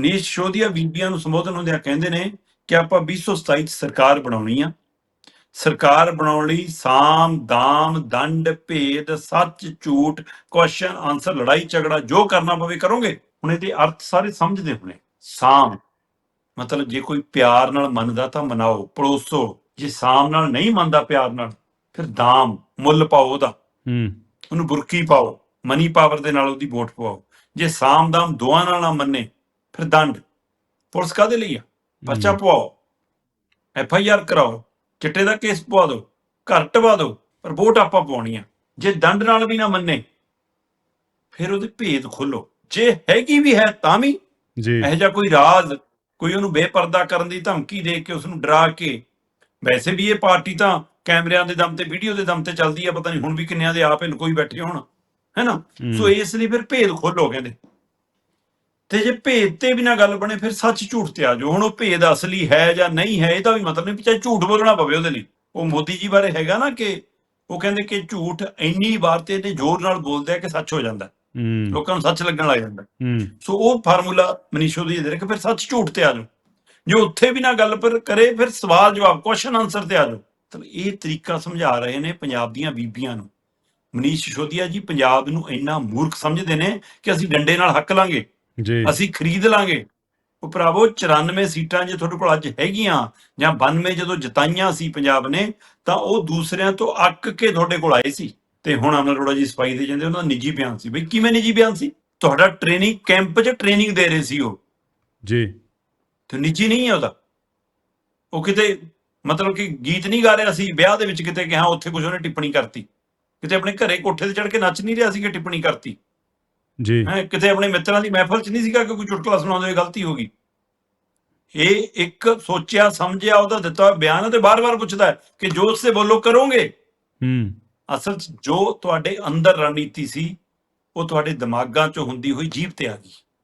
ਮਨੀਸ਼ ਸ਼ੋਧੀਆ ਬੀਬੀਆਂ ਨੂੰ ਸੰਬੋਧਨ ਹੁੰਦਿਆਂ ਕਹਿੰਦੇ ਨੇ ਕਿ ਆਪਾਂ 2027 ਚ ਸਰਕਾਰ ਬਣਾਉਣੀ ਆ। ਸਰਕਾਰ ਬਣਾਉਣ ਲਈ ਸਾਮ ਦਾਮ ਦੰਡ ਭੇਦ ਸੱਚ ਝੂਠ ਕੁਐਸਚਨ ਆਨਸਰ ਲੜਾਈ ਝਗੜਾ ਜੋ ਕਰਨਾ ਪਵੇ ਕਰੋਗੇ ਹੁਣ ਇਹਦੇ ਅਰਥ ਸਾਰੇ ਸਮਝਦੇ ਹੋਣੇ। ਸਾਮ ਮਤਲਬ ਜੇ ਕੋਈ ਪਿਆਰ ਨਾਲ ਮੰਨਦਾ ਤਾਂ ਮਨਾਓ ਪੜੋਸੋ ਜੇ ਸਾਮ ਨਾਲ ਨਹੀਂ ਮੰਨਦਾ ਪਿਆਰ ਨਾਲ ਫਿਰ ਦਾਮ ਮੁੱਲ ਪਾਓ ਉਹਦਾ। ਹੂੰ। ਉਹਨੂੰ ਬੁਰਕੀ ਪਾਓ ਮਨੀ ਪਾਵਰ ਦੇ ਨਾਲ ਉਹਦੀ ਵੋਟ ਪਵਾਓ। ਜੇ ਸਾਮ ਦਾਮ ਦੋਵਾਂ ਨਾਲ ਨਾ ਮੰਨੇ ਫਿਰ ਦੰਡ। ਪੁਲਿਸ ਕਾਦੇ ਲਈ ਆ? ਪਰਚਾ ਪਵਾਓ। ਐਫ ਆਈ ਆਰ ਕਰਾਓ। ਚਿੱਟੇ ਦਾ ਕੇਸ ਪਵਾ ਦਿਓ। ਘਰ ਟਵਾ ਦਿਓ। ਪਰ ਵੋਟ ਆਪਾਂ ਪਾਉਣੀ ਆ। ਜੇ ਦੰਡ ਨਾਲ ਵੀ ਨਾ ਮੰਨੇ ਫਿਰ ਉਹਦੇ ਭੇਦ ਖੋਲੋ ਜੇ ਹੈਗੀ ਵੀ ਹੈ ਤਾਂ ਵੀ ਜੀ। ਇਹੋ ਜਿਹਾ ਕੋਈ ਰਾਜ਼ ਕੋਈ ਉਹਨੂੰ ਬੇਪਰਦਾ ਕਰਨ ਦੀ ਧਮਕੀ ਦੇ ਕੇ ਉਸ ਨੂੰ ਡਰਾ ਕੇ ਵੈਸੇ ਵੀ ਇਹ ਪਾਰਟੀ ਤਾਂ ਕੈਮਰਿਆਂ ਦੇ ਦਮ ਤੇ ਵੀਡੀਓ ਦੇ ਦਮ ਤੇ ਚੱਲਦੀ ਆ ਪਤਾ ਨਹੀਂ ਹੁਣ ਵੀ ਕਿੰਨਿਆਂ ਦੇ ਆਪੇ ਕੋਈ ਬੈਠੇ ਹੋਣ। ਹੈਨਾ। ਸੋ ਇਸ ਲਈ ਫਿਰ ਭੇਦ ਖੋਲੋ ਕਹਿੰਦੇ। ਤੇ ਜੇ ਭੇਦ ਤੇ ਵੀ ਨਾ ਗੱਲ ਬਣੇ ਫਿਰ ਸੱਚ ਝੂਠ ਤੇ ਆ ਜਾਓ। ਹੁਣ ਉਹ ਭੇਦ ਅਸਲੀ ਹੈ ਜਾਂ ਨਹੀਂ ਹੈ ਇਹਦਾ ਵੀ ਮਤਲਬ ਨਹੀਂ ਚਾਹੇ ਝੂਠ ਬੋਲਣਾ ਪਵੇ ਉਹਦੇ ਲਈ। ਉਹ ਮੋਦੀ ਜੀ ਬਾਰੇ ਹੈਗਾ ਨਾ ਕਿ ਉਹ ਕਹਿੰਦੇ ਕਿ ਝੂਠ ਇੰਨੀ ਵਾਰ ਤੇ ਇਹਦੇ ਜ਼ੋਰ ਨਾਲ ਬੋਲਦੇ ਆ ਕਿ ਸੱਚ ਹੋ ਜਾਂਦਾ ਲੋਕਾਂ ਨੂੰ ਸੱਚ ਲੱਗਣ ਲੱਗ ਜਾਂਦਾ ਸੋ ਉਹ ਫਾਰਮੂਲਾ ਮਨੀਸ਼ੋ ਦੀ ਦੇ ਰਿਹਾ ਕਿ ਫਿਰ ਸੱਚ ਝੂਠ ਤੇ ਆ ਜਾਓ। ਜੇ ਉੱਥੇ ਵੀ ਨਾ ਗੱਲ ਪਰ ਕਰੇ ਫਿਰ ਸਵਾਲ ਜਵਾਬ ਕੁਐਸਚਨ ਆਨਸਰ ਤੇ ਆ ਜਾਓ। ਤਾਂ ਇਹ ਤਰੀਕਾ ਸਮਝਾ ਰਹੇ ਨੇ ਪੰਜਾਬ ਦੀਆਂ ਬੀਬੀਆਂ ਨੂੰ। ਮਨੀਸ਼ ਸ਼ੋਧੀਆ ਜੀ ਪੰਜਾਬ ਨੂੰ ਇੰਨਾ ਮੂਰਖ ਸਮਝਦੇ ਨੇ ਕਿ ਅਸੀਂ ਡੰਡੇ ਨਾਲ ਹੱਕ ਲਾਂਗੇ। ਜੀ। ਅਸੀਂ ਖਰੀਦ ਲਾਂਗੇ। ਉਹ ਭਰਾਵੋ 94 ਸੀਟਾਂ ਜੇ ਤੁਹਾਡੇ ਕੋਲ ਅੱਜ ਹੈਗੀਆਂ ਜਾਂ 92 ਜਦੋਂ ਜਿਤਾਈਆਂ ਸੀ ਪੰਜਾਬ ਨੇ ਤਾਂ ਉਹ ਦੂਸਰਿਆਂ ਤੋਂ ਅੱਕ ਕੇ ਤੁਹਾਡੇ ਕੋਲ ਆਏ ਸੀ। ਤੇ ਹੁਣ ਅਮਰ ਅਰੋੜਾ ਜੀ ਸਪਾਈ ਦੇ ਜਾਂਦੇ ਉਹਨਾਂ ਦਾ ਨਿੱਜੀ ਬਿਆਨ ਸੀ। ਬਈ ਕਿਵੇਂ ਨਿੱਜੀ ਬਿਆਨ ਸੀ? ਤੁਹਾਡਾ ਟ੍ਰੇਨਿੰਗ ਕੈਂਪ 'ਚ ਟ੍ਰੇਨਿੰਗ ਦੇ ਰਹੇ ਸੀ ਉਹ। ਜੀ। ਤੇ ਨਿੱਜੀ ਨਹੀਂ ਹੈ ਉਹਦਾ ਉਹ ਕਿਤੇ ਮਤਲਬ ਕਿ ਗੀਤ ਨਹੀਂ ਗਾ ਰਿਹਾ ਸੀ ਵਿਆਹ ਦੇ ਵਿੱਚ ਕਿਤੇ ਕਿ ਹਾਂ ਉੱਥੇ ਕੁਝ ਉਹਨੇ ਟਿੱਪਣੀ ਕਰਤੀ। ਕਿਤੇ ਆਪਣੇ ਘਰੇ ਕੋਠੇ ਤੇ ਚੜ ਕੇ ਨੱਚ ਨਹੀਂ ਰਿਹਾ ਸੀ ਕਿ ਟਿੱਪਣੀ ਕਰਤੀ। ਜੀ। ਹੈ ਕਿਤੇ ਆਪਣੇ ਮਿੱਤਰਾਂ ਦੀ ਮਹਿਫਲ 'ਚ ਨਹੀਂ ਸੀਗਾ ਕਿ ਕੋਈ ਚੁਟਕਲਾ ਸੁਣਾਉਂਦੇ ਹੋਏ ਗਲਤੀ ਹੋ ਗਈ। ਇਹ ਇੱਕ ਸੋਚਿਆ ਸਮਝਿਆ ਉਹਦਾ ਦਿੱਤਾ ਹੋਇਆ ਬਿਆਨ ਹੈ ਤੇ ਬਾਰ-ਬਾਰ ਪੁੱਛਦਾ ਕਿ ਜੋ ਉਸਸੇ ਬੋਲੋ ਕਰੋਗੇ। ਹੂੰ। ਅਸਲ 'ਚ ਜੋ ਤੁਹਾਡੇ ਅੰਦਰ ਰਣਨੀਤੀ ਸੀ ਉਹ ਤੁਹਾਡੇ ਦਿਮਾਗਾਂ 'ਚੋਂ ਹੁੰਦੀ ਹੋਈ ਜੀਭ ਤੇ ਆ ਗਈ।